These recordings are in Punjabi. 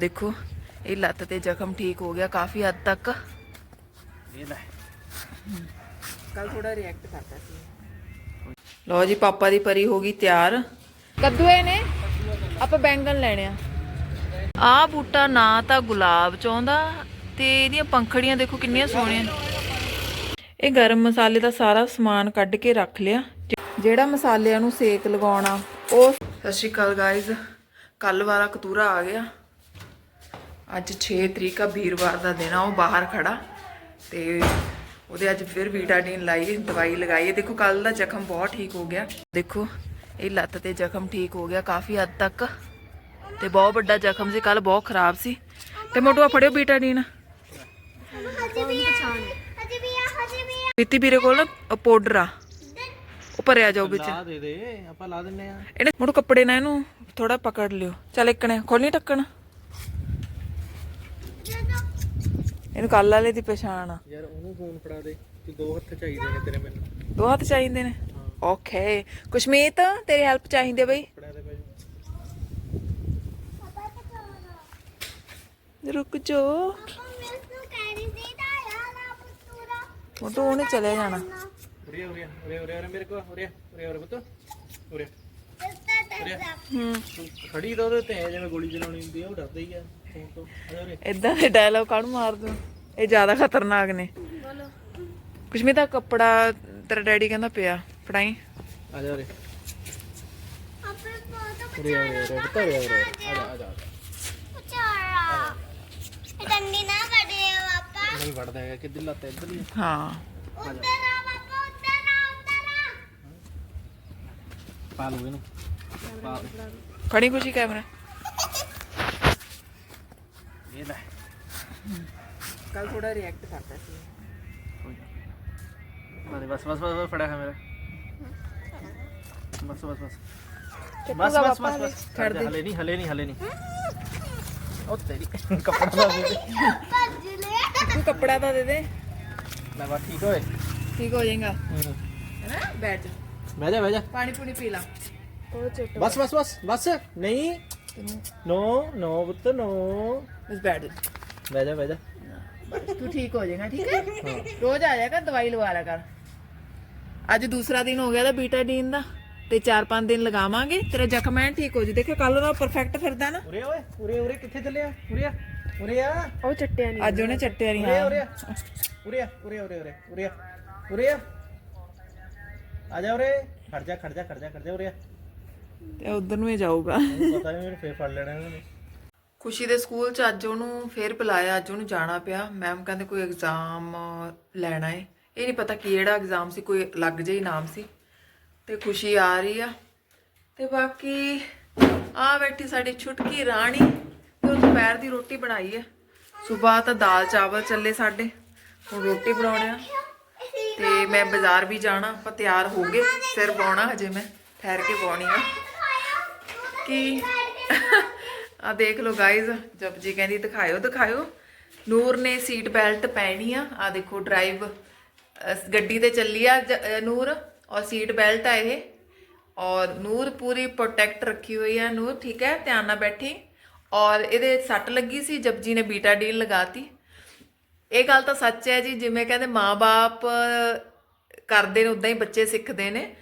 ਦੇਖੋ ਇਹ ਲੱਤ ਤੇ ਜ਼ਖਮ ਠੀਕ ਹੋ ਗਿਆ ਕਾਫੀ ਹੱਦ ਤੱਕ। ਇਹ ਲੈ। ਕੱਲ ਥੋੜਾ ਰਿਐਕਟ ਕਰਦਾ ਸੀ। ਲਓ ਜੀ ਪਾਪਾ ਦੀ ਪਰੀ ਹੋ ਗਈ ਤਿਆਰ। ਕੱਦੂਏ ਨੇ? ਆਪਾਂ ਬੈਂਗਣ ਲੈਣੇ ਆ। ਆ ਬੂਟਾ ਨਾ ਤਾਂ ਗੁਲਾਬ ਚਾਹੁੰਦਾ ਤੇ ਇਹਦੀਆਂ ਪੰਖੜੀਆਂ ਦੇਖੋ ਕਿੰਨੀਆਂ ਸੋਹਣੀਆਂ ਇਹ ਗਰਮ ਮਸਾਲੇ ਦਾ ਸਾਰਾ ਸਮਾਨ ਕੱਢ ਕੇ ਰੱਖ ਲਿਆ। ਜਿਹੜਾ ਮਸਾਲਿਆਂ ਨੂੰ ਸੇਕ ਲਗਾਉਣਾ ਉਹ ਸਤਿ ਸ਼੍ਰੀ ਅਕਾਲ ਗਾਇਜ਼ ਕੱਲ ਵਾਲਾ ਕਤੂਰਾ ਆ ਗਿਆ। ਅੱਜ 6 ਤਰੀਕ ਆ ਵੀਰਵਾਰ ਦਾ ਦਿਨ ਆ ਉਹ ਬਾਹਰ ਖੜਾ ਤੇ ਉਹਦੇ ਅੱਜ ਫਿਰ ਵੀਟਾਡੀਨ ਲਾਈ ਦਵਾਈ ਲਗਾਈ। ਹੈ ਦੇਖੋ ਕੱਲ ਦਾ ਜ਼ਖਮ ਬਹੁਤ ਠੀਕ ਹੋ ਗਿਆ। ਦੇਖੋ ਇਹ ਲੱਤ ਤੇ ਜ਼ਖਮ ਠੀਕ ਹੋ ਗਿਆ ਕਾਫੀ ਹੱਦ ਤੱਕ ਤੇ ਬਹੁਤ ਵੱਡਾ ਜ਼ਖਮ ਸੀ ਕੱਲ ਬਹੁਤ ਖਰਾਬ ਸੀ। ਤੇ ਮੋਟੂਆ ਫੜਿਓ ਵੀਟਾਡੀਨ ਪੀਤੀ ਵੀਰੇ ਕੋਲ ਨਾ ਪਾਊਡਰ ਆ। ਉਹ ਭਰਿਆ ਜਾਓ ਵਿੱਚ। ਲਾ ਦੇ ਦੇ ਆਪਾਂ ਲਾ ਦਿੰਨੇ ਆ। ਇਹਨੇ ਮੋਟੂ ਕੱਪੜੇ ਨਾਲ ਇਹਨੂੰ ਥੋੜਾ ਪਕੜ ਲਿਓ। ਚੱਲ ਇੱਕਣੇ ਖੋਲੀ ਢੱਕਣ। ਇਹਨੂੰ ਕੱਲ ਵਾਲੇ ਦੀ ਪਛਾਣ ਆ। ਯਾਰ ਉਹਨੂੰ ਫੋਨ ਫੜਾ ਦੇ ਤੇ ਦੋ ਹੱਥ ਚਾਹੀਦੇ ਨੇ ਤੇਰੇ ਮੈਨੂੰ। ਦੋ ਹੱਥ ਚਾਹੀਦੇ ਨੇ? ਓਕੇ ਕੁਸ਼ਮੀਤ ਤੇਰੀ ਹੈਲਪ ਚਾਹੀਦੀ ਬਈ। ਰੁਕ ਜੋ। ਸੀ ਤਾਂ ਉਹਨੇ ਚਲੇ ਜਾਣਾ। ਉਰੇ ਉਰੇ ਉਰੇ ਉਰੇ ਮੇਰੇ ਕੋਲ ਉਰੇ ਉਰੇ ਉਰੇ ਪੁੱਤ ਉਰੇ ਹੂੰ। ਖੜੀ ਤਾਂ ਉਹਦੇ ਤੇ ਜਿਵੇਂ ਗੋਲੀ ਚਲਾਉਣੀ ਹੁੰਦੀ ਆ ਉਹ ਡਰਦਾ ਹੀ ਆ। ਇਦਾਂ ਦੇ ਡਾਇਲੌਗ ਕਾਹਨੂੰ ਮਾਰ ਦੂੰ ਇਹ ਜ਼ਿਆਦਾ ਖਤਰਨਾਕ ਨੇ। ਕੁਸ਼ਮੀਤ ਦਾ ਕੱਪੜਾ ਤੇਰਾ ਡੈਡੀ ਕਹਿੰਦਾ ਪਿਆ। ਫੜਾਈ। ਆ ਜਾ ਬਹੁਤ ਉਰੇ ਉਰੇ ਉਰੇ ਪੁੱਤ ਉਰੇ ਉਰੇ ਆ। ਜਾ ਆ ਜਾ ਪੁਚਾਰਾ ਇਹ ਡੰਡੀ ਨਾ ਵੱਡੇ ਪਾਪਾ। ਨਹੀਂ ਵੜਦਾ ਹੈਗਾ ਕਿੱਧਰ ਲੱਤ ਇੱਧਰ ਹੀ ਆ। ਹਾਂ। ਉੱਧਰ ਆ ਪਾਪਾ ਉੱਧਰ ਆ ਉੱਧਰ ਆ। ਪਾ ਲਓ ਇਹਨੂੰ। ਪਾ ਦੇ। ਫੜੀ ਖੁਸ਼ੀ ਕੈਮਰਾ। ਇਹ ਲੈ ਕੱਲ ਥੋੜਾ ਰਿਐਕਟ ਕਰਦਾ ਸੀ। ਨਾ। ਦੇ ਬਸ ਬਸ ਬਸ ਬਸ ਫੜਿਆ ਹੈ ਮੇਰਾ। ਬਸ ਬਸ ਬਸ। ਬਸ ਬਸ ਬਸ ਬਸ। ਛੱਡ ਦੇ। ਹਲੇ ਨਹੀਂ ਹਲੇ ਨਹੀਂ ਹਲੇ ਨਹੀਂ। ਉਹ ਤੇਰੀ ਕੱਪੜਾ ਦਾ ਦੇ। ਦੇ ਭੱਜ ਲੈ। ਤੂੰ ਕੱਪੜਾ ਤਾਂ ਦੇ ਦੇ। ਲੈ ਬਸ ਠੀਕ ਹੋਏ? ਠੀਕ ਹੋ ਜਾਏਗਾ। ਹੂੰ। ਹੈਨਾ? ਬੈਠ ਬਹਿ ਜਾ ਬਹਿ ਜਾ। ਪਾਣੀ ਪੂਣੀ ਪੀ ਲਾ। ਬਸ ਬਸ ਬਸ ਬਸ। ਨਹੀਂ। ਨੋ ਨੋ ਪੁੱਤ ਨੋ। ਬਸ ਬੈਠ ਬਹਿ ਜਾ ਬਹਿ ਜਾ। ਬਸ ਤੂੰ ਠੀਕ ਹੋ ਜਾਏਗਾ ਠੀਕ ਹੈ? ਰੋਜ਼ ਆ ਜਾਇਆ ਕਰ ਦਵਾਈ ਲਵਾ ਲਿਆ ਕਰ। ਅੱਜ ਦੂਸਰਾ ਦਿਨ ਹੋ ਗਿਆ ਦਾ ਬੀਟਾਡੀਨ ਦਾ ਤੇ 4-5 ਦਿਨ ਲਗਾਵਾਂਗੇ। ਤੇਰਾ ਜ਼ਖਮ ਐਨ ਠੀਕ ਹੋ ਜੂ ਦੇਖੋ ਕੱਲ ਦਾ ਪਰਫੈਕਟ ਫਿਰਦਾ ਨਾ। ਉਰੇ ਓਏ ਉਰੇ ਉਰੇ ਕਿੱਥੇ ਚੱਲਿਆ? ਉਰੇ ਆ ਉਰੇ ਆ। ਉਹ ਚੱਟਿਆ ਨਹੀਂ ਅੱਜ ਉਹਨੇ ਚੱਟਿਆ ਨਹੀਂ ਉਰੇ ਹਾਂ। ਉਰੇ ਆ। ਉਰੇ ਆ ਉਰੇ ਉਰੇ ਉਰੇ ਉਰੇ ਆ। ਉਰੇ ਆ। ਆ ਜਾ ਉਰੇ। ਖੜ ਜਾ ਖੜ ਜਾ ਖੜ ਜਾ ਖੜ ਜਾ ਉਰੇ ਆ। ਤੇ ਉਧਰ ਨੂੰ ਹੀ ਜਾਊਗਾ। ਮੈਨੂੰ ਪਤਾ ਨਹੀਂ ਮੈਨੂੰ ਫੇਰ ਫੜ ਲੈਣਾ ਇਹਨਾਂ ਨੇ। ਖੁਸ਼ੀ ਦੇ ਸਕੂਲ ਚ ਅੱਜ ਉਹਨੂੰ ਫੇਰ ਬੁਲਾਇਆ, ਅੱਜ ਉਹਨੂੰ ਜਾਣਾ ਪਿਆ। ਮੈਮ ਕਹਿੰਦੇ ਕੋਈ ਐਗਜ਼ਾਮ ਲੈਣਾ ਏ। ਇਹ ਨਹੀਂ ਪਤਾ ਕਿਹੜਾ ਐਗਜ਼ਾਮ ਸੀ, ਕੋਈ ਲੱਗ ਜਿਹਾ ਨਾਮ ਸੀ। ਤੇ ਖੁਸ਼ੀ ਆ ਰਹੀ ਆ। ਤੇ ਬਾਕੀ ਆ ਬੈਠੀ ਸਾਡੀ ਛੁਟਕੀ ਰਾਣੀ ਤੇ ਉਹ ਦੁਪਹਿਰ ਦੀ ਰੋਟੀ ਬਣਾਈ ਹੈ ਸਵੇਰ ਤਾਂ ਦਾਲ ਚਾਵਲ ਚੱਲੇ ਸਾਡੇ। ਹੁਣ ਰੋਟੀ ਬਣਾਉਣੇ ਆ। ਤੇ ਮੈਂ ਬਾਜ਼ਾਰ ਵੀ ਜਾਣਾ, ਆਪਾਂ ਤਿਆਰ ਹੋ ਗਏ। ਸਿਰ ਪਾਉਣਾ ਹਜੇ ਮੈਂ, ਠਹਿਰ ਕੇ ਪਾਉਣੀ ਆ। ਕਿ? ਆ ਦੇਖ ਲਓ ਗਾਇਜ਼ ਜਪਜੀ ਕਹਿੰਦੀ ਦਿਖਾਇਓ ਦਿਖਾਇਓ। ਨੂਰ ਨੇ ਸੀਟ ਬੈਲਟ ਪਹਿਨੀ ਆ। ਆ ਦੇਖੋ ਡਰਾਈਵ ਗੱਡੀ ਤੇ ਚੱਲੀ ਆ ਜ- ਨੂਰ, ਔਰ ਸੀਟ ਬੈਲਟ ਆ ਇਹ। ਔਰ ਨੂਰ ਪੂਰੀ ਪ੍ਰੋਟੈਕਟ ਰੱਖੀ ਹੋਈ ਆ ਨੂਰ, ਠੀਕ ਹੈ? ਧਿਆਨ ਨਾਲ ਬੈਠੀ। ਔਰ ਇਹਦੇ ਸੱਟ ਲੱਗੀ ਸੀ ਜਪਜੀ ਨੇ ਬੀਟਾ ਬੀਟਾਡੀਨ ਲਗਾਤੀ। ਇਹ ਗੱਲ ਤਾਂ ਸੱਚ ਹੈ ਜੀ, ਜਿਵੇਂ ਕਹਿੰਦੇ ਮਾਪੇ ਕਰਦੇ ਨੇ ਉਦਾਂ ਹੀ ਬੱਚੇ ਸਿੱਖਦੇ ਨੇ।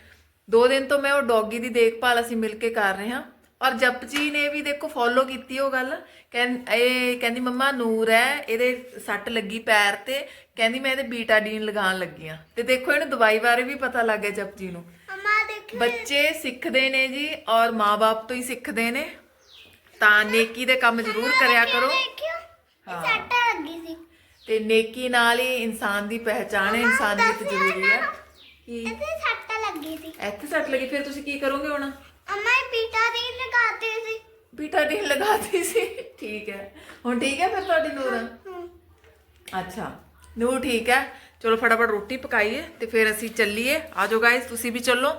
ਦੋ ਦਿਨ ਤੋਂ ਮੈਂ ਉਹ ਡੌਗੀ ਦੀ ਦੇਖਭਾਲ ਅਸੀਂ ਮਿਲ ਕੇ ਕਰ ਰਹੇ ਹਾਂ। ਔਰ ਜਪਜੀ ਨੇ ਵੀ ਦੇਖੋ ਫੋਲੋ ਕੀਤੀ ਉਹ ਗੱਲ। ਕਹਿੰ ਇਹ ਕਹਿੰਦੀ ਮੰਮਾ ਨੂਰ ਹੈ ਇਹਦੇ ਸੱਟ ਲੱਗੀ ਪੈਰ ਤੇ। ਕਹਿੰਦੀ ਮੈਂ ਇਹਦੇ ਬੀਟਾਡੀਨ ਲਗਾਉਣ ਲੱਗੀ ਆ ਤੇ ਦੇਖੋ ਇਹਨੂੰ ਦਵਾਈ ਬਾਰੇ ਵੀ ਪਤਾ ਲੱਗ ਗਿਆ ਜਪਜੀ ਨੂੰ। ਅਮਾ ਦੇਖ। ਬੱਚੇ ਸਿੱਖਦੇ ਨੇ ਜੀ ਔਰ ਮਾਪੇ ਤੋਂ ਹੀ ਸਿੱਖਦੇ ਨੇ। ਤਾਂ ਨੇਕੀ ਦੇ ਕੰਮ ਜ਼ਰੂਰ ਕਰਿਆ ਕਰੋ। ਦੇਖਿਓ ਇਹ ਸੱਟ ਲੱਗੀ ਸੀ। ਤੇ ਨੇਕੀ ਨਾਲ ਹੀ ਇਨਸਾਨ ਦੀ ਪਹਿਚਾਣ ਹੈ ਇਨਸਾਨੀਅਤ ਜ਼ਰੂਰੀ ਹੈ। ਕਿ? ਇੱਥੇ ਸੱਟ ਲੱਗੀ ਸੀ। ਇੱਥੇ ਸੱਟ ਲੱਗੀ ਫਿਰ ਤੁਸੀਂ ਕੀ ਕਰੋਗੇ ਹੁਣ? ਅਮਾ ਪੀਟਾ ਦੀ ਲਗਾਤੇ ਸੀ। ਬੀਟਾਡੀਨ ਲਗਾਤੀ ਸੀ। ਠੀਕ ਹੈ। ਹੁਣ ਠੀਕ ਹੈ ਫਿਰ ਤੁਹਾਡੀ ਨੂਰ? ਅੱਛਾ। ਨੂਰ ਠੀਕ ਹੈ। ਚਲੋ ਫਟਾਫਟ ਰੋਟੀ ਪਕਾਈਏ ਤੇ ਫਿਰ ਅਸੀਂ ਚੱਲੀਏ। ਆਜੋ ਗਾਇਸ ਤੁਸੀਂ ਵੀ ਚੱਲੋ।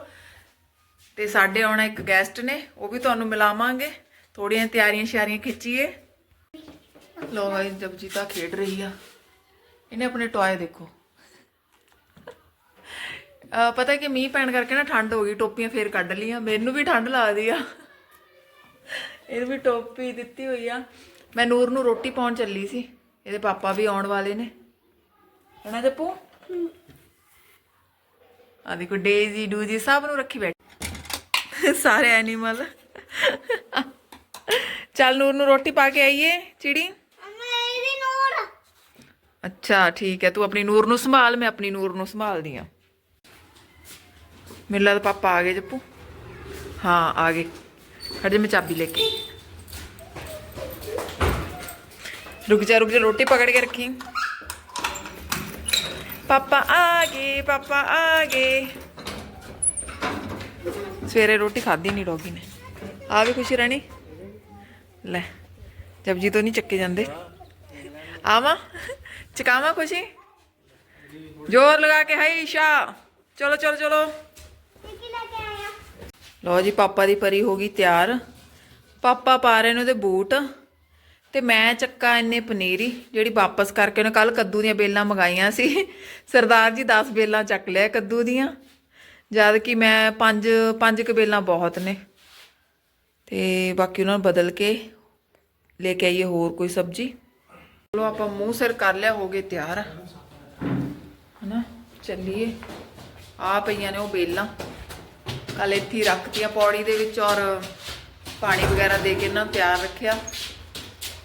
ਤੇ ਸਾਡੇ ਆਉਣਾ ਇੱਕ ਗੈਸਟ ਨੇ ਉਹ ਵੀ ਤੁਹਾਨੂੰ ਮਿਲਾਵਾਂਗੇ। ਥੋੜੀਆਂ ਤਿਆਰੀਆਂ ਸ਼ਿਆਰੀਆਂ ਖਿੱਚੀਏ। ਲੋ ਗਾਇਸ ਜਪਜੀਤਾ ਖੇਡ ਰਹੀ ਆ। ਇਹਨੇ ਆਪਣੇ ਟੌਏ ਦੇਖੋ। ਪਤਾ ਕਿ ਮੀਂਹ ਪੈਣ ਕਰਕੇ ਨਾ ਠੰਡ ਹੋ ਗਈ ਟੋਪੀਆਂ ਫੇਰ ਕੱਢ ਲੀਆਂ ਮੈਨੂੰ ਵੀ ਠੰਡ ਲੱਗਦੀ ਆ। ਇਹਨੂੰ ਵੀ ਟੋਪੀ ਦਿੱਤੀ ਹੋਈ ਆ। ਮੈਂ ਨੂਰ ਨੂੰ ਰੋਟੀ ਪਾਉਣ ਚੱਲੀ ਸੀ। ਇਹਦੇ ਪਾਪਾ ਵੀ ਆਉਣ ਵਾਲੇ ਨੇ। ਹਨਾ ਜੱਪੂ? ਆ ਦੇਖੋ ਡੇਜ਼ੀ ਡੂਜੀ ਸਭ ਨੂੰ ਰੱਖੀ ਬੈਠ। ਸਾਰੇ ਐਨੀਮਲ। ਚੱਲ ਨੂਰ ਨੂੰ ਰੋਟੀ ਪਾ ਕੇ ਆਈਏ ਚਿੜੀ। ਅੱਛਾ ਠੀਕ ਹੈ। ਤੂੰ ਆਪਣੀ ਨੂਰ ਨੂੰ ਸੰਭਾਲ ਮੈਂ ਆਪਣੀ ਨੂਰ ਨੂੰ ਸੰਭਾਲਦੀ ਆ ਮੇਰੇ ਲੱਗਦਾ ਪਾਪਾ ਆ ਗਏ ਜੱਪੂ ਹਾਂ ਆ ਗਏ ਹਜੇ ਮੈਂ ਚਾਬੀ ਲੈ ਕੇ ਆਈ। ਰੁਕ ਜਾ ਰੁਕ ਜਾ ਰੋਟੀ ਪਕੜ ਕੇ ਰੱਖੀ ਪਾਪਾ ਆ ਗਏ ਪਾਪਾ ਆ ਗਏ ਸਵੇਰੇ ਰੋਟੀ ਖਾਧੀ ਨਹੀਂ ਡੋਗੀ ਨੇ ਆ ਵੀ ਖੁਸ਼ੀ ਰਾਣੀ ਲੈ ਜਪਜੀ ਤੋਂ ਨਹੀਂ ਚੱਕੇ ਜਾਂਦੇ ਆਵਾਂ ਚਕਾਵਾਂ ਖੁਸ਼ੀ ਜ਼ੋਰ ਲਗਾ ਕੇ ਹਾਈ ਈਸ਼ਾ ਚਲੋ ਚਲੋ ਚਲੋ ਕੀ ਲੈ ਕੇ ਆਇਆ ਲਓ ਜੀ, ਪਾਪਾ ਦੀ ਪਰੀ ਹੋ ਗਈ ਤਿਆਰ। ਪਾਪਾ ਪਾ ਰਹੇ ਨੇ ਉਹਦੇ ਬੂਟ ਤੇ ਮੈਂ ਚੱਕਾ ਇੰਨੇ ਪਨੀਰੀ ਜਿਹੜੀ ਵਾਪਸ ਕਰਕੇ ਉਹਨੇ ਕੱਲ ਕੱਦੂ ਦੀਆਂ ਬੇਲਾਂ ਮੰਗਾਈਆਂ ਸੀ। ਸਰਦਾਰ ਜੀ 10 ਬੇਲਾਂ ਚੱਕ ਲਿਆ ਕੱਦੂ ਦੀਆਂ। ਜਦ ਕਿ ਮੈਂ 5 5 ਕੁ ਬੇਲਾਂ ਬਹੁਤ ਨੇ। ਤੇ ਬਾਕੀ ਉਹਨਾਂ ਨੂੰ ਬਦਲ ਕੇ ਲੈ ਕੇ ਆਈਏ ਹੋਰ ਕੋਈ ਸਬਜ਼ੀ। ਚਲੋ ਆਪਾਂ ਮੂੰਹ ਸਿਰ ਕਰ ਲਿਆ, ਹੋ ਗਏ ਤਿਆਰ। ਹਨਾ, ਚੱਲੀਏ। ਆ ਪਈਆਂ ਨੇ ਉਹ ਬੇਲਾਂ। ਕੱਲ ਇੱਥੇ ਹੀ ਰੱਖਤੀਆਂ ਪੌੜੀ ਦੇ ਵਿੱਚ ਔਰ ਪਾਣੀ ਵਗੈਰਾ ਦੇ ਕੇ ਇਹਨਾਂ ਨੂੰ ਤਿਆਰ ਰੱਖਿਆ।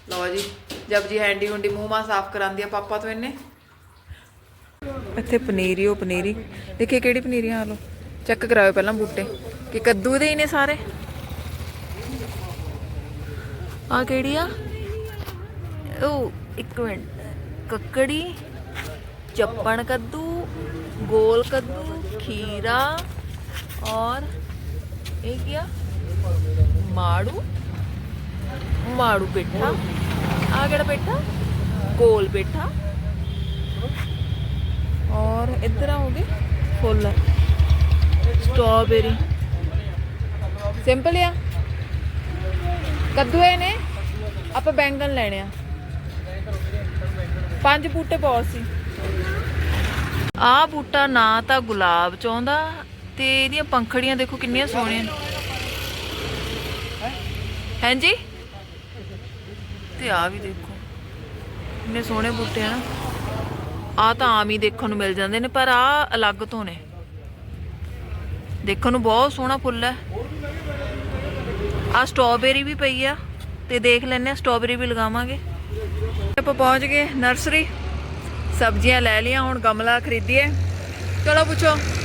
ਲਓ ਜੀ, ਜਬ ਜੀ ਹੈਂਡੀ ਹੁੰਡੀ ਮੂੰਹ ਮਾ ਸਾਫ਼ ਕਰਾਂਦੀ ਆ ਪਾਪਾ ਤੋਂ ਇਹਨੇ। ਇੱਥੇ ਪਨੀਰੀ, ਉਹ ਪਨੀਰੀ। ਦੇਖੇ ਕਿਹੜੀ ਪਨੀਰੀਆਂ ਆ ਲੋ ਚੈੱਕ ਕਰਾਓ ਪਹਿਲਾਂ ਬੂਟੇ। ਕਿ ਕੱਦੂ ਦੇ ਹੀ ਨੇ ਸਾਰੇ। ਆ ਕਿਹੜੀ ਆ? ਉਹ ਇੱਕ ਮਿੰਟ। ਕੱਕੜੀ, ਚੱਪਣ ਕੱਦੂ, ਗੋਲ ਕੱਦੂ, ਖੀਰਾ और ये क्या ਮਾੜੂ ਮਾੜੂ ਪੇਠਾ ਆ ਕਿਹੜਾ ਪੇਠਾ ਗੋਲ ਪੇਠਾ ਔਰ ਇੱਧਰ ਆਓਗੇ ਫੁੱਲ ਸਟ੍ਰਾਬੇਰੀ ਸਿੰਪਲ ਆ ਕੱਦੂਏ ਨੇ ਆਪਾਂ ਬੈਂਗਣ ਲੈਣੇ ਆ ਪੰਜ ਬੂਟੇ ਬਹੁਤ ਸੀ ਆ ਬੂਟਾ ਨਾ ਤਾਂ ਗੁਲਾਬ ਚਾਹੁੰਦਾ ਤੇ ਇਹਦੀਆਂ ਪੰਖੜੀਆਂ ਦੇਖੋ ਕਿੰਨੀਆਂ ਸੋਹਣੀਆਂ ਨੇ। ਹਾਂਜੀ? ਤੇ ਆ ਵੀ ਦੇਖੋ। ਕਿੰਨੇ ਸੋਹਣੇ ਬੂਟੇ ਆ ਨਾ। ਆ ਤਾਂ ਆਮ ਹੀ ਦੇਖਣ ਨੂੰ ਮਿਲ ਜਾਂਦੇ ਨੇ, ਪਰ ਆ ਅਲੱਗ ਤੋਂ ਨੇ। ਦੇਖਣ ਨੂੰ ਬਹੁਤ ਸੋਹਣਾ ਫੁੱਲ ਹੈ। ਆ ਸਟ੍ਰਾਬੇਰੀ ਵੀ ਪਈ ਆ, ਤੇ ਦੇਖ ਲੈਣੇ ਆ ਸਟ੍ਰਾਬੇਰੀ ਵੀ ਲਗਾਵਾਂਗੇ। ਆਪਾਂ ਪਹੁੰਚ ਗਏ ਨਰਸਰੀ। ਸਬਜ਼ੀਆਂ ਲੈ ਲਈਆਂ, ਹੁਣ ਗਮਲਾ ਖਰੀਦੀਏ। ਚਲੋ ਪੁੱਛੋ।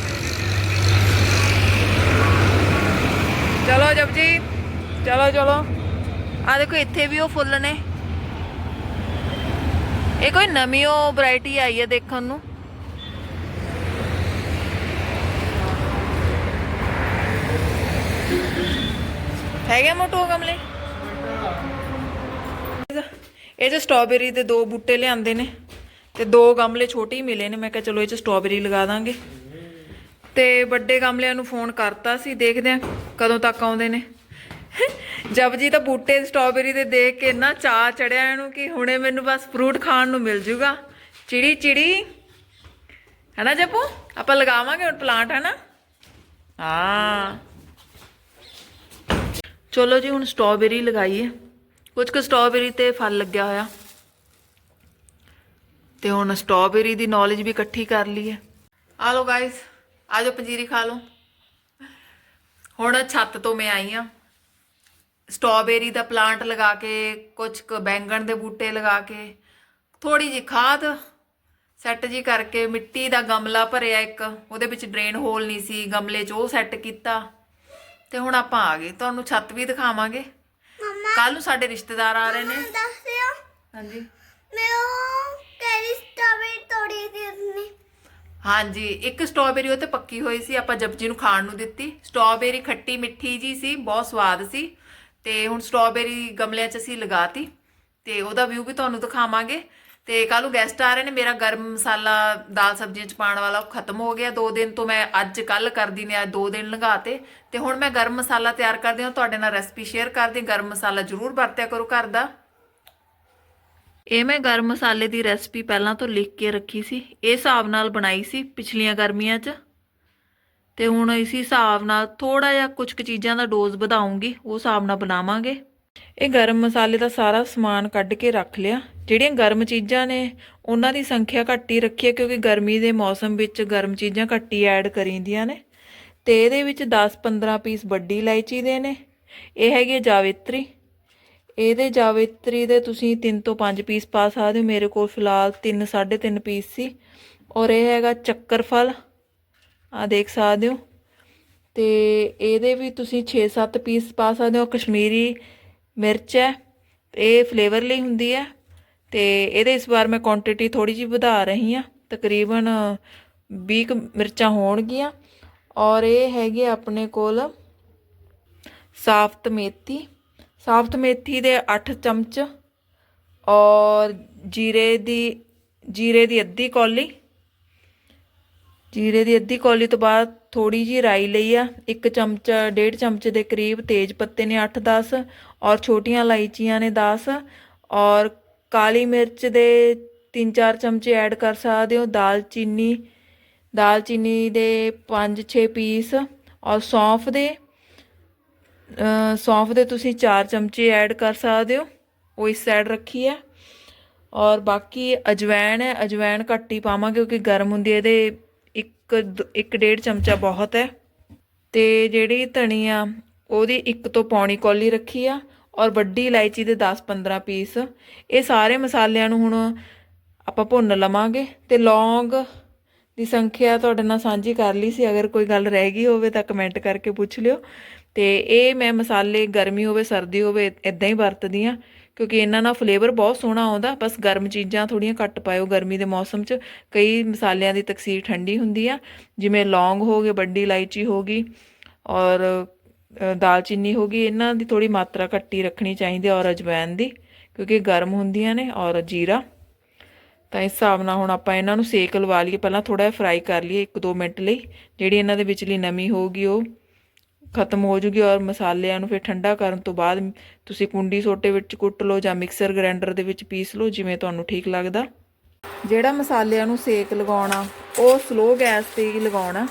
ਚਲੋ ਜਪਜੀ ਚਲੋ ਚਲੋ। ਆ ਦੇਖੋ, ਇੱਥੇ ਵੀ ਉਹ ਫੁੱਲ ਨੇ। ਇਹ ਕੋਈ ਨਵੀਂ ਉਹ ਵੈਰਾਈਟੀ ਆਈ ਹੈ ਦੇਖਣ ਨੂੰ। ਹੈਗੇ ਮੋਟੂ ਉਹ ਗਮਲੇ? ਇਹ ਜੋ ਸਟ੍ਰਾਬੇਰੀ ਦੇ ਦੋ ਬੂਟੇ ਲਿਆਂਦੇ ਨੇ ਤੇ ਦੋ ਗਮਲੇ ਛੋਟੇ ਹੀ ਮਿਲੇ ਨੇ। ਮੈਂ ਕਿਹਾ ਚਲੋ ਇਹ ਚ ਸਟ੍ਰਾਬੇਰੀ ਲਗਾ ਦਾਂਗੇ। ਤੇ ਵੱਡੇ ਗਮਲਿਆਂ ਨੂੰ ਫੋਨ ਕਰਤਾ ਸੀ ਦੇਖਦੇ ਆ ਕਦੋਂ ਤੱਕ ਆਉਂਦੇ ਨੇ। ਜਬ ਜੀ ਤਾਂ ਬੂਟੇ ਸਟ੍ਰਾਬੇਰੀ ਦੇ ਦੇਖ ਕੇ ਨਾ ਚਾਹ ਚੜਿਆ ਇਹਨੂੰ ਕਿ ਹੁਣੇ ਮੈਨੂੰ ਬਸ ਫਰੂਟ ਖਾਣ ਨੂੰ ਮਿਲ ਜੂਗਾ। ਚਿੜੀ ਚਿੜੀ। ਹੈਨਾ ਜੱਪੂ? ਆਪਾਂ ਲਗਾਵਾਂਗੇ ਹੁਣ ਪਲਾਂਟ ਹੈ ਨਾ ਹਾਂ। ਚਲੋ ਜੀ, ਹੁਣ ਸਟ੍ਰਾਬੇਰੀ ਲਗਾਈਏ। ਕੁਝ ਕੁ ਸਟ੍ਰਾਬੇਰੀ ਤੇ ਫਲ ਲੱਗਿਆ ਹੋਇਆ। ਤੇ ਹੁਣ ਸਟ੍ਰਾਬੇਰੀ ਦੀ ਨੌਲੇਜ ਵੀ ਇਕੱਠੀ ਕਰ ਲਈਏ। ਆ ਲੋ ਗਾਇਸ ਆ ਜਾਓ ਪੰਜੀਰੀ ਖਾ ਲਓ। ਹੁਣ ਛੱਤ ਤੋਂ ਮੈਂ ਆਈ ਆ। ਸਟ੍ਰਾਬੇਰੀ ਦਾ ਪਲਾਂਟ ਲਗਾ ਕੇ ਕੁਝ ਕੁ ਬੈਂਗਣ ਦੇ ਬੂਟੇ ਲਗਾ ਕੇ ਥੋੜੀ ਜੀ ਖਾਦ ਸੈੱਟ ਜੀ ਕਰਕੇ ਮਿੱਟੀ ਦਾ ਗਮਲਾ ਭਰਿਆ ਇੱਕ ਉਹਦੇ ਵਿੱਚ ਡਰੇਨ ਹੋਲ ਨਹੀਂ ਸੀ ਗਮਲੇ 'ਚ ਉਹ ਸੈੱਟ ਕੀਤਾ। ਤੇ ਹੁਣ ਆਪਾਂ ਆ ਗਏ। ਤੁਹਾਨੂੰ ਛੱਤ ਵੀ ਦਿਖਾਵਾਂਗੇ। ਕੱਲ ਨੂੰ ਸਾਡੇ ਰਿਸ਼ਤੇਦਾਰ ਆ ਰਹੇ ਨੇ। ਦੱਸਿਓ ਹਾਂਜੀ। ਮੈਂ ਉਹ ਕੈਰੀ ਸਟ੍ਰਾਬੇਰੀ ਤੋੜੀ ਦੀ ਉਸਨੇ? ਹਾਂਜੀ, ਇੱਕ ਸਟ੍ਰਾਬੇਰੀ ਉਹ ਤੇ ਪੱਕੀ ਹੋਈ ਸੀ, ਆਪਾਂ ਜਪਜੀ ਨੂੰ ਖਾਣ ਨੂੰ ਦਿੱਤੀ। ਸਟ੍ਰਾਬੇਰੀ ਖੱਟੀ ਮਿੱਠੀ ਜੀ ਸੀ, ਬਹੁਤ ਸਵਾਦ ਸੀ। ਤੇ ਹੁਣ ਸਟ੍ਰਾਬੇਰੀ ਗਮਲਿਆਂ 'ਚ ਅਸੀਂ ਲਗਾਤੀ। ਤੇ ਉਹਦਾ ਵਿਊ ਵੀ ਤੁਹਾਨੂੰ ਦਿਖਾਵਾਂਗੇ। ਤੇ ਕੱਲ ਨੂੰ ਗੈਸਟ ਆ ਰਹੇ ਨੇ, ਮੇਰਾ ਗਰਮ ਮਸਾਲਾ ਦਾਲ ਸਬਜ਼ੀਆਂ 'ਚ ਪਾਉਣ ਵਾਲਾ ਉਹ ਖਤਮ ਹੋ ਗਿਆ। ਦੋ ਦਿਨ ਤੋਂ ਮੈਂ ਅੱਜ ਕੱਲ ਕਰਦੀ ਨੇ, ਅੱਜ ਦੋ ਦਿਨ ਲੰਘਾਤੇ ਤੇ। ਹੁਣ ਮੈਂ ਗਰਮ ਮਸਾਲਾ ਤਿਆਰ ਕਰਦੀ ਹਾਂ, ਤੁਹਾਡੇ ਨਾਲ ਰੈਸਪੀ ਸ਼ੇਅਰ ਕਰਦੀ ਗਰਮ ਮਸਾਲਾ ਜ਼ਰੂਰ ਵਰਤਿਆ ਕਰੋ ਘਰ ਦਾ। ਇਹ ਮੈਂ ਗਰਮ ਮਸਾਲੇ ਦੀ ਰੈਸਪੀ ਪਹਿਲਾਂ ਤੋਂ ਲਿਖ ਕੇ ਰੱਖੀ ਸੀ। ਇਹ ਹਿਸਾਬ ਨਾਲ ਬਣਾਈ ਸੀ ਪਿਛਲੀਆਂ ਗਰਮੀਆਂ 'ਚ। ਤੇ ਹੁਣ ਇਸੇ ਹਿਸਾਬ ਨਾਲ ਥੋੜਾ ਜਿਹਾ ਕੁਝ ਕੁ ਚੀਜ਼ਾਂ ਦਾ ਡੋਜ਼ ਵਧਾਉਂਗੀ ਉਹ ਹਿਸਾਬ ਨਾਲ ਬਣਾਵਾਂਗੇ। ਇਹ ਗਰਮ ਮਸਾਲੇ ਦਾ ਸਾਰਾ ਸਮਾਨ ਕੱਢ ਕੇ ਰੱਖ ਲਿਆ। ਜਿਹੜੀਆਂ ਗਰਮ ਚੀਜ਼ਾਂ ਨੇ, ਉਹਨਾਂ ਦੀ ਸੰਖਿਆ ਘੱਟ ਹੀ ਰੱਖੀ ਹੈ, ਕਿਉਂਕਿ ਗਰਮੀ ਦੇ ਮੌਸਮ ਵਿੱਚ ਗਰਮ ਚੀਜ਼ਾਂ ਘੱਟ ਹੀ ਐਡ ਕਰੀਂਦੀਆਂ ਨੇ। ਤੇ ਇਹਦੇ ਵਿੱਚ 10-15 ਪੀਸ ਵੱਡੀ ਇਲਾਇਚੀ ਦੇ ਨੇ। ਇਹ ਹੈਗੀ ਹੈ ਜਾਵਿਤਰੀ। ਇਹਦੇ ਜਾਵਿਤਰੀ ਦੇ ਤੁਸੀਂ 3 ਤੋਂ 5 ਪੀਸ ਪਾ ਸਕਦੇ ਹੋ। ਮੇਰੇ ਕੋਲ ਫਿਲਹਾਲ 3 3.5 ਪੀਸ ਸੀ। ਔਰ ਇਹ ਹੈਗਾ ਚੱਕਰ ਫਲ। ਆ ਦੇਖ ਸਕਦੇ ਹੋ। ਤੇ ਇਹਦੇ ਵੀ ਤੁਸੀਂ 6-7 ਪੀਸ ਪਾ ਸਕਦੇ ਹੋ। ਕਸ਼ਮੀਰੀ ਮਿਰਚ ਹੈ। ਇਹ ਫਲੇਵਰ ਲਈ ਹੁੰਦੀ ਹੈ। ਤੇ ਇਹਦੇ ਇਸ ਵਾਰ ਮੈਂ ਕੁਆਂਟੀਟੀ ਥੋੜੀ ਜਿਹੀ ਵਧਾ ਰਹੀ ਹਾਂ। ਤਕਰੀਬਨ 20 ਕੁ ਮਿਰਚਾਂ ਹੋਣਗੀਆਂ। ਔਰ ਇਹ ਹੈਗੇ ਆਪਣੇ ਕੋਲ ਸਾਫਤ ਮੇਥੀ ਸਾਫਤ ਮੇਥੀ ਦੇ 8 ਚਮਚ ਔਰ ਜੀਰੇ ਦੀ ਜੀਰੇ ਦੀ ਅੱਧੀ ਕੌਲੀ। ਜੀਰੇ ਦੀ ਅੱਧੀ ਕੌਲੀ ਤੋਂ ਬਾਅਦ ਥੋੜੀ ਜੀ ਰਾਈ ਲਈ ਆ। ਇੱਕ ਚਮਚਾ, ਡੇਢ ਚਮਚੇ ਦੇ ਕਰੀਬ ਤੇਜ ਪੱਤੇ ਨੇ 8-10 ਔਰ ਛੋਟੀਆਂ ਇਲਾਇਚੀਆਂ ਨੇ 10 ਔਰ ਕਾਲੀ ਮਿਰਚ ਦੇ 3-4 ਚਮਚੇ ਐਡ ਕਰ ਸਕਦੇ ਹੋ। ਦਾਲਚੀਨੀ ਦਾਲਚੀਨੀ ਦੇ 5-6 ਪੀਸ ਔਰ ਸੌਂਫ ਦੇ ਸੌਂਫ ਦੇ ਤੁਸੀਂ 4 ਚਮਚੇ ਐਡ ਕਰ ਸਕਦੇ ਹੋ। ਉਹ ਇਸ ਸਾਈਡ ਰੱਖੀ ਹੈ। ਔਰ ਬਾਕੀ ਅਜਵੈਣ ਹੈ। ਅਜਵੈਣ ਘੱਟ ਹੀ ਪਾਵਾਂਗੇ ਕਿਉਂਕਿ ਗਰਮ ਹੁੰਦੀ ਹੈ ਇਹਦੇ ਇੱਕ ਦ- ਇੱਕ ਡੇਢ ਚਮਚਾ ਬਹੁਤ ਹੈ। ਤੇ ਜਿਹੜੀ ਧਨੀ ਆ, ਉਹਦੀ ਇੱਕ ਤੋਂ ਪੌਣੀ ਕੌਲੀ ਰੱਖੀ ਆ। ਔਰ ਵੱਡੀ ਇਲਾਇਚੀ ਦੇ 10-15 ਪੀਸ। ਇਹ ਸਾਰੇ ਮਸਾਲਿਆਂ ਨੂੰ ਹੁਣ ਆਪਾਂ ਭੁੰਨ ਲਵਾਂਗੇ। ਤੇ ਲੌਂਗ ਦੀ ਸੰਖਿਆ ਤੁਹਾਡੇ ਨਾਲ ਸਾਂਝੀ ਕਰ ਲਈ ਸੀ। ਅਗਰ ਕੋਈ ਗੱਲ ਰਹਿ ਗਈ ਹੋਵੇ ਤਾਂ ਕਮੈਂਟ ਕਰਕੇ ਪੁੱਛ ਲਿਓ। ਤੇ ਇਹ ਮੈਂ ਮਸਾਲੇ ਗਰਮੀ ਹੋਵੇ, ਸਰਦੀ ਹੋਵੇ ਇਦਾਂ ਹੀ ਵਰਤਦੀ ਆ ਕਿਉਂਕਿ ਇਹਨਾਂ ਨਾਲ ਫਲੇਵਰ ਬਹੁਤ ਸੋਹਣਾ ਆਉਂਦਾ। ਬਸ ਗਰਮ ਚੀਜ਼ਾਂ ਥੋੜੀਆਂ ਘੱਟ ਪਾਇਓ ਗਰਮੀ ਦੇ ਮੌਸਮ 'ਚ। ਕਈ ਮਸਾਲਿਆਂ ਦੀ ਤਕਸੀਰ ਠੰਡੀ ਹੁੰਦੀ ਆ, ਜਿਵੇਂ ਲੌਂਗ ਹੋ ਗਏ ਵੱਡੀ ਇਲਾਇਚੀ ਹੋ ਗਈ ਔਰ ਦਾਲਚੀਨੀ ਹੋ ਗਈ, ਇਹਨਾਂ ਦੀ ਥੋੜੀ ਮਾਤਰਾ ਘੱਟੀ ਰੱਖਣੀ ਚਾਹੀਦੀ ਔਰ ਅਜਵਾਇਨ ਦੀ, ਕਿਉਂਕਿ ਗਰਮ ਹੁੰਦੀਆਂ ਨੇ ਔਰ ਜੀਰਾ। ਤਾਂ ਇਸ ਹਿਸਾਬ ਨਾਲ ਹੁਣ ਆਪਾਂ ਇਹਨਾਂ ਨੂੰ ਸੇਕ ਲਵਾ ਲਈਏ। ਪਹਿਲਾਂ ਥੋੜਾ ਜਿਹਾ ਫਰਾਈ ਕਰ ਲਈਏ 1-2 ਮਿੰਟ ਲਈ। ਜਿਹੜੀ ਇਹਨਾਂ ਦੇ ਵਿਚਲੀ ਨਮੀ ਹੋਊਗੀ ਉਹ ਖਤਮ ਹੋ ਜੂਗੀ ਔਰ ਮਸਾਲਿਆਂ ਨੂੰ ਫਿਰ ਠੰਡਾ ਕਰਨ ਤੋਂ ਬਾਅਦ ਤੁਸੀਂ ਕੁੰਡੀ ਸੋਟੇ ਵਿੱਚ ਕੁੱਟ ਲਓ ਜਾਂ ਮਿਕਸਰ ਗ੍ਰਾਈਂਡਰ ਦੇ ਵਿੱਚ ਪੀਸ ਲਓ, ਜਿਵੇਂ ਤੁਹਾਨੂੰ ਠੀਕ ਲੱਗਦਾ। ਜਿਹੜਾ ਮਸਾਲਿਆਂ ਨੂੰ ਸੇਕ ਲਗਾਉਣਾ, ਉਹ ਸਲੋ ਗੈਸ ਤੇ ਹੀ ਲਗਾਉਣਾ,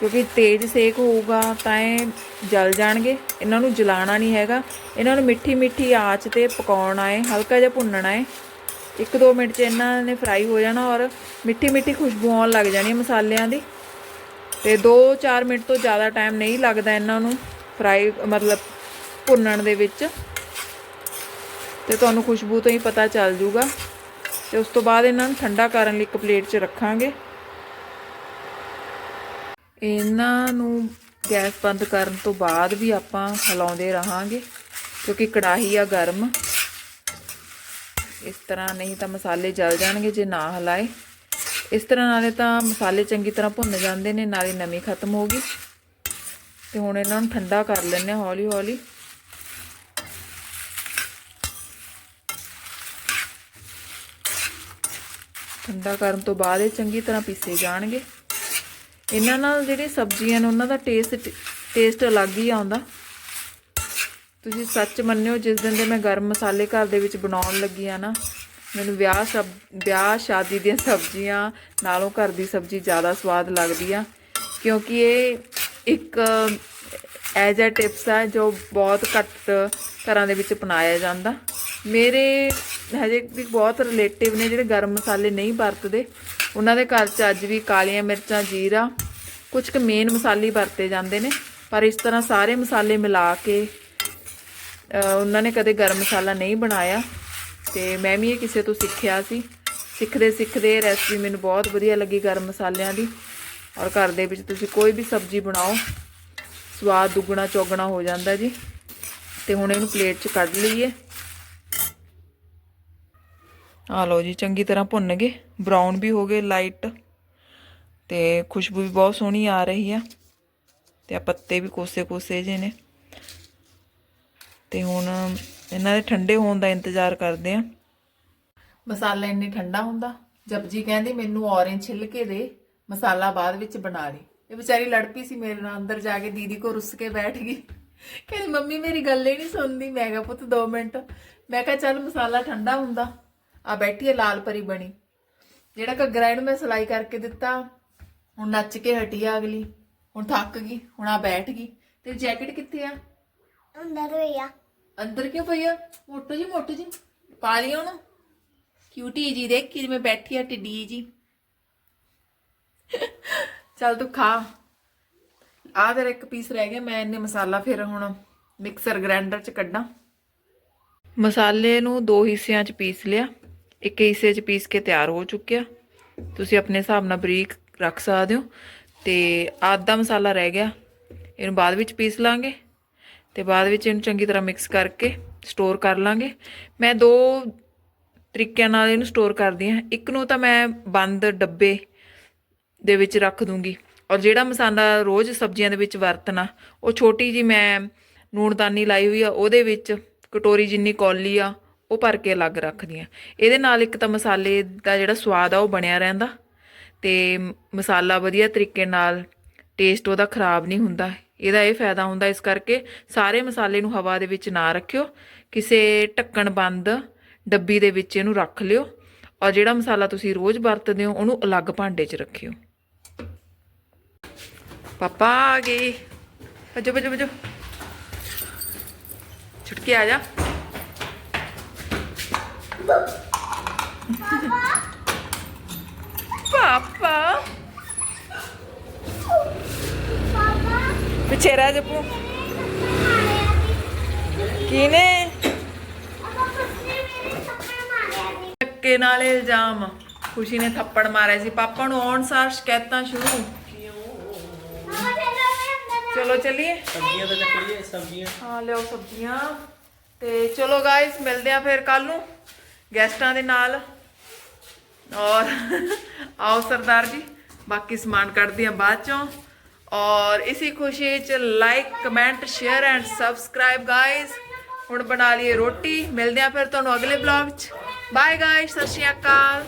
ਕਿਉਂਕਿ ਤੇਜ਼ ਸੇਕ ਹੋਊਗਾ ਤਾਂ ਇਹ ਜਲ ਜਾਣਗੇ। ਇਹਨਾਂ ਨੂੰ ਜਲਾਣਾ ਨਹੀਂ ਹੈਗਾ। ਇਹਨਾਂ ਨੂੰ ਮਿੱਠੀ ਮਿੱਠੀ ਆਂਚ ਤੇ ਪਕਾਉਣਾ ਹੈ ਹਲਕਾ ਜਿਹਾ ਭੁੰਨਣਾ ਹੈ 1-2 ਮਿੰਟ 'ਚ ਇਹਨਾਂ ਨੇ ਫਰਾਈ ਹੋ ਜਾਣਾ ਔਰ ਮਿੱਠੀ ਮਿੱਠੀ ਖੁਸ਼ਬੂ ਆਉਣ ਲੱਗ ਜਾਣੀ ਮਸਾਲਿਆਂ ਦੀ। ਤੇ 2-4 ਮਿੰਟ ਤੋਂ ਜ਼ਿਆਦਾ ਟਾਈਮ ਨਹੀਂ ਲੱਗਦਾ ਇਹਨਾਂ ਨੂੰ ਫਰਾਈ ਮਤਲਬ ਭੁੰਨਣ ਦੇ ਵਿੱਚ। ਤੇ ਤੁਹਾਨੂੰ ਖੁਸ਼ਬੂ ਤੋਂ ਹੀ ਪਤਾ ਚੱਲ ਜੂਗਾ। ਤੇ ਉਸ ਤੋਂ ਬਾਅਦ ਇਹਨਾਂ ਨੂੰ ਠੰਡਾ ਕਰਨ ਲਈ ਇੱਕ ਪਲੇਟ 'ਚ ਰੱਖਾਂਗੇ। ਇਹਨਾਂ ਨੂੰ ਗੈਸ ਬੰਦ ਕਰਨ ਤੋਂ ਬਾਅਦ ਵੀ ਆਪਾਂ ਹਿਲਾਉਂਦੇ ਰਹਾਂਗੇ, ਕਿਉਂਕਿ ਕੜਾਹੀ ਆ ਗਰਮ। ਇਸ ਤਰ੍ਹਾਂ ਨਹੀਂ ਤਾਂ ਮਸਾਲੇ ਜਲ ਜਾਣਗੇ ਜੇ ਨਾ ਹਿਲਾਏ। ਇਸ ਤਰ੍ਹਾਂ ਨਾਲੇ ਤਾਂ ਮਸਾਲੇ ਚੰਗੀ ਤਰ੍ਹਾਂ ਭੁੰਨ ਜਾਂਦੇ ਨੇ, ਨਾਲੇ ਨਮੀ ਖਤਮ ਹੋ ਗਈ। ਤੇ ਹੁਣ ਇਹਨਾਂ ਨੂੰ ਠੰਡਾ ਕਰ ਲੈਣੇ ਹੌਲੀ ਹੌਲੀ। ਠੰਡਾ ਕਰਨ ਤੋਂ ਬਾਅਦ ਇਹ ਚੰਗੀ ਤਰ੍ਹਾਂ ਪੀਸੇ ਜਾਣਗੇ। ਇਹਨਾਂ ਨਾਲ ਜਿਹੜੇ ਸਬਜ਼ੀਆਂ ਨੇ, ਉਹਨਾਂ ਦਾ ਟੇਸਟ ਟੇਸਟ ਅਲੱਗ ਹੀ ਆਉਂਦਾ। ਤੁਸੀਂ ਸੱਚ ਮੰਨਿਓ, ਜਿਸ ਦਿਨ ਦੇ ਮੈਂ ਗਰਮ ਮਸਾਲੇ ਘਰ ਦੇ ਵਿੱਚ ਬਣਾਉਣ ਲੱਗੀ ਆ ਨਾ ਮੈਨੂੰ ਵਿਆਹ ਸਬ, ਵਿਆਹ, ਸ਼ਾਦੀ ਦੀਆਂ ਸਬਜ਼ੀਆਂ, ਨਾਲੋਂ ਘਰ ਦੀ ਸਬਜ਼ੀ ਜ਼ਿਆਦਾ ਸਵਾਦ ਲੱਗਦੀ ਆ ਕਿਉਂਕਿ ਇਹ ਇੱਕ ਐਜ ਅ ਟਿਪਸ ਆ ਜੋ ਬਹੁਤ ਘੱਟ ਘਰਾਂ ਦੇ ਵਿੱਚ ਅਪਣਾਇਆ ਜਾਂਦਾ। ਮੇਰੇ ਹਜੇ ਵੀ ਬਹੁਤ ਰਿਲੇਟਿਵ ਨੇ ਜਿਹੜੇ ਗਰਮ ਮਸਾਲੇ ਨਹੀਂ ਵਰਤਦੇ। ਉਹਨਾਂ ਦੇ ਘਰ 'ਚ ਅੱਜ ਵੀ ਕਾਲੀਆਂ ਮਿਰਚਾਂ, ਜੀਰਾ ਕੁਝ ਕੁ ਮੇਨ ਮਸਾਲੇ ਵਰਤੇ ਜਾਂਦੇ ਨੇ। ਪਰ ਇਸ ਤਰ੍ਹਾਂ ਸਾਰੇ ਮਸਾਲੇ ਮਿਲਾ ਕੇ ਉਹਨਾਂ ਨੇ ਕਦੇ ਗਰਮ ਮਸਾਲਾ ਨਹੀਂ ਬਣਾਇਆ। ਤੇ ਮੈਂ ਵੀ ਇਹ ਕਿਸੇ ਤੋਂ ਸਿੱਖਿਆ ਸੀ। ਸਿੱਖਦੇ ਸਿੱਖਦੇ ਇਹ ਰੈਸਪੀ ਮੈਨੂੰ ਬਹੁਤ ਵਧੀਆ ਲੱਗੀ ਗਰਮ ਮਸਾਲਿਆਂ ਦੀ। ਔਰ ਘਰ ਦੇ ਵਿੱਚ ਤੁਸੀਂ ਕੋਈ ਵੀ ਸਬਜ਼ੀ ਬਣਾਓ, ਸਵਾਦ ਦੁੱਗਣਾ ਚੌਗਣਾ ਹੋ ਜਾਂਦਾ ਜੀ। ਤੇ ਹੁਣ ਇਹਨੂੰ ਪਲੇਟ 'ਚ ਕੱਢ ਲਈਏ। ਆ ਲਓ ਜੀ, ਚੰਗੀ ਤਰ੍ਹਾਂ ਭੁੰਨ ਗਏ। ਬਰਾਊਨ ਵੀ ਹੋ ਗਏ ਲਾਈਟ ਤੇ ਖੁਸ਼ਬੂ ਵੀ ਬਹੁਤ ਸੋਹਣੀ ਆ ਰਹੀ ਆ। ਤੇ ਆ ਪੱਤੇ ਵੀ ਕੋਸੇ ਕੋਸੇ ਜੇ ਨੇ। ਤੇ ਹੁਣ ਇਹਨਾਂ ਦੇ ਠੰਡੇ ਹੋਣ ਦਾ ਇੰਤਜ਼ਾਰ ਕਰਦੇ ਆ। ਮਸਾਲਾ ਇੰਨੀ ਠੰਡਾ ਹੁੰਦਾ। ਜਪਜੀ ਕਹਿੰਦੀ ਮੈਨੂੰ ਔਰੇਂਜ ਛਿੱਲ ਕੇ ਦੇ ਮਸਾਲਾ ਬਾਅਦ ਵਿੱਚ ਬਣਾ ਲਈ। ਇਹ ਵਿਚਾਰੀ ਲੜ ਪਈ ਸੀ ਮੇਰੇ ਨਾਲ ਅੰਦਰ ਜਾ ਕੇ ਦੀਦੀ ਕੋ ਰੁੱਸ ਕੇ ਬੈਠ ਗਈ। ਕਹਿੰਦੀ ਮੰਮੀ ਮੇਰੀ ਗੱਲ ਹੀ ਨਹੀਂ ਸੁਣਦੀ। ਮੈਂ ਕਿਹਾ ਪੁੱਤ 2 ਮਿੰਟ। ਮੈਂ ਕਿਹਾ ਚੱਲ ਮਸਾਲਾ ਠੰਡਾ ਹੁੰਦਾ। ਆ ਬੈਠੀ ਹੈ ਲਾਲ ਪਰੀ ਬਣੀ। ਜਿਹੜਾ ਘੱਗਰਾ ਇਹਨੂੰ ਮੈਂ ਸਿਲਾਈ ਕਰਕੇ ਦਿੱਤਾ ਹੁਣ ਨੱਚ ਕੇ ਹਟੀ ਆ ਅਗਲੀ। ਹੁਣ ਥੱਕ ਗਈ ਹੁਣ ਆ ਬੈਠ ਗਈ। ਤੇ ਜੈਕਟ ਕਿੱਥੇ ਆ? ਅੰਦਰ ਹੋਇਆ ਅੰਦਰ ਕਿਉਂ ਪਈ ਆ? ਮੋਟੋ ਜੀ ਮੋਟੋ ਜੀ। ਪਾ ਲਿਓ ਉਹਨੂੰ। ਕਿਊਟੀ ਜੀ, ਦੇਖ ਕਿਵੇਂ ਬੈਠੀ ਆ ਟਿੱਡੀ ਜੀ। ਚੱਲ ਤੂੰ ਖਾ। ਆ ਤੇਰਾ ਇੱਕ ਪੀਸ ਰਹਿ ਗਿਆ ਮੈਂ ਇਹਨੇ ਮਸਾਲਾ ਫਿਰ ਹੁਣ ਮਿਕਸਰ ਗ੍ਰਾਈਂਡਰ ਚ ਕੱਢਾਂ। ਮਸਾਲੇ ਨੂੰ ਦੋ ਹਿੱਸਿਆਂ ਚ ਪੀਸ ਲਿਆ। ਇੱਕ ਹਿੱਸੇ ਚ ਪੀਸ ਕੇ ਤਿਆਰ ਹੋ ਚੁੱਕਿਆ। ਤੁਸੀਂ ਆਪਣੇ ਹਿਸਾਬ ਨਾਲ ਬਰੀਕ ਰੱਖ ਸਕਦੇ ਹੋ। ਤੇ ਆਧਾ ਮਸਾਲਾ ਰਹਿ ਗਿਆ। ਇਹਨੂੰ ਬਾਅਦ ਵਿੱਚ ਪੀਸ ਲਾਂਗੇ। ਤੇ ਬਾਅਦ ਵਿੱਚ ਇਹਨੂੰ ਚੰਗੀ ਤਰ੍ਹਾਂ ਮਿਕਸ ਕਰਕੇ ਸਟੋਰ ਕਰ ਲਾਂਗੇ। ਮੈਂ ਦੋ ਤਰੀਕਿਆਂ ਨਾਲ ਇਹਨੂੰ ਸਟੋਰ ਕਰਦੀ ਹਾਂ। ਇੱਕ ਨੂੰ ਤਾਂ ਮੈਂ ਬੰਦ ਡੱਬੇ ਦੇ ਵਿੱਚ ਰੱਖ ਦੂੰਗੀ। ਔਰ ਜਿਹੜਾ ਮਸਾਲਾ ਰੋਜ਼ ਸਬਜ਼ੀਆਂ ਦੇ ਵਿੱਚ ਵਰਤਣਾ, ਉਹ ਛੋਟੀ ਜੀ ਮੈਂ ਨੂਣਦਾਨੀ ਲਾਈ ਹੋਈ ਆ, ਉਹਦੇ ਵਿੱਚ ਕਟੋਰੀ ਜਿੰਨੀ ਕੌਲੀ ਆ, ਉਹ ਭਰ ਕੇ ਅਲੱਗ ਰੱਖਦੀ ਆ ਇਹਦੇ ਨਾਲ ਇੱਕ ਤਾਂ ਮਸਾਲੇ ਦਾ ਜਿਹੜਾ ਸਵਾਦ ਆ, ਉਹ ਬਣਿਆ ਰਹਿੰਦਾ ਤੇ ਮ- ਮਸਾਲਾ ਵਧੀਆ ਤਰੀਕੇ ਨਾਲ ਟੇਸਟ ਉਹਦਾ ਖਰਾਬ ਨਹੀਂ ਹੁੰਦਾ। ਇਹਦਾ ਇਹ ਫਾਇਦਾ ਹੁੰਦਾ ਇਸ ਕਰਕੇ ਸਾਰੇ ਮਸਾਲੇ ਨੂੰ ਹਵਾ ਦੇ ਵਿੱਚ ਨਾ ਰੱਖਿਓ ਕਿਸੇ ਢੱਕਣ ਬੰਦ ਡੱਬੀ ਦੇ ਵਿੱਚ ਇਹਨੂੰ ਰੱਖ ਲਿਓ ਔਰ ਜਿਹੜਾ ਮਸਾਲਾ ਤੁਸੀਂ ਰੋਜ਼ ਵਰਤਦੇ ਹੋ ਉਹਨੂੰ ਅਲੱਗ ਭਾਂਡੇ 'ਚ ਰੱਖਿਓ। ਪਾਪਾ ਆ ਗਏ। ਭੱਜੋ ਭੱਜੋ ਭੱਜੋ। ਛੁਟਕੀ ਆ ਜਾ। ਪਾਪਾ। ਪਾਪਾ। ਪਿੱਛੇ ਰਹਿ ਜਪੂ ਕਿਨੇ? ਧੱਕੇ ਨਾਲ ਇਲਜ਼ਾਮ। ਖੁਸ਼ੀ ਨੇ ਥੱਪੜ ਮਾਰਿਆ ਸੀ। ਪਾਪਾ ਨੂੰ ਆਉਣ ਸਾਰ ਸ਼ਿਕਾਇਤਾਂ ਸ਼ੁਰੂ। ਚਲੋ ਚੱਲੀਏ। ਸਬਜ਼ੀਆਂ ਤਾਂ ਚੱਕੀਏ ਸਬਜ਼ੀਆਂ। ਹਾਂ ਲਿਓ ਸਬਜ਼ੀਆਂ। ਤੇ ਚਲੋ ਗਾਇਸ ਮਿਲਦੇ ਆ ਫਿਰ ਕੱਲ ਨੂੰ ਗੈਸਟਾਂ ਦੇ ਨਾਲ। ਔਰ ਆਓ ਸਰਦਾਰ ਜੀ ਬਾਕੀ ਸਮਾਨ ਕੱਢਦੀ ਆ ਬਾਅਦ ਚੋਂ। ਔਰ ਇਸੀ ਖੁਸ਼ੀ ਚ like comment share and subscribe guys ਹੁਣ ਬਣਾ ਲਈਏ ਰੋਟੀ। ਮਿਲਦੇ ਆ ਫਿਰ ਤੁਹਾਨੂੰ ਅਗਲੇ ਬਲੌਗ ਚ। ਬਾਏ ਗਾਇਸ ਸਤਿ ਸ਼੍ਰੀ ਅਕਾਲ।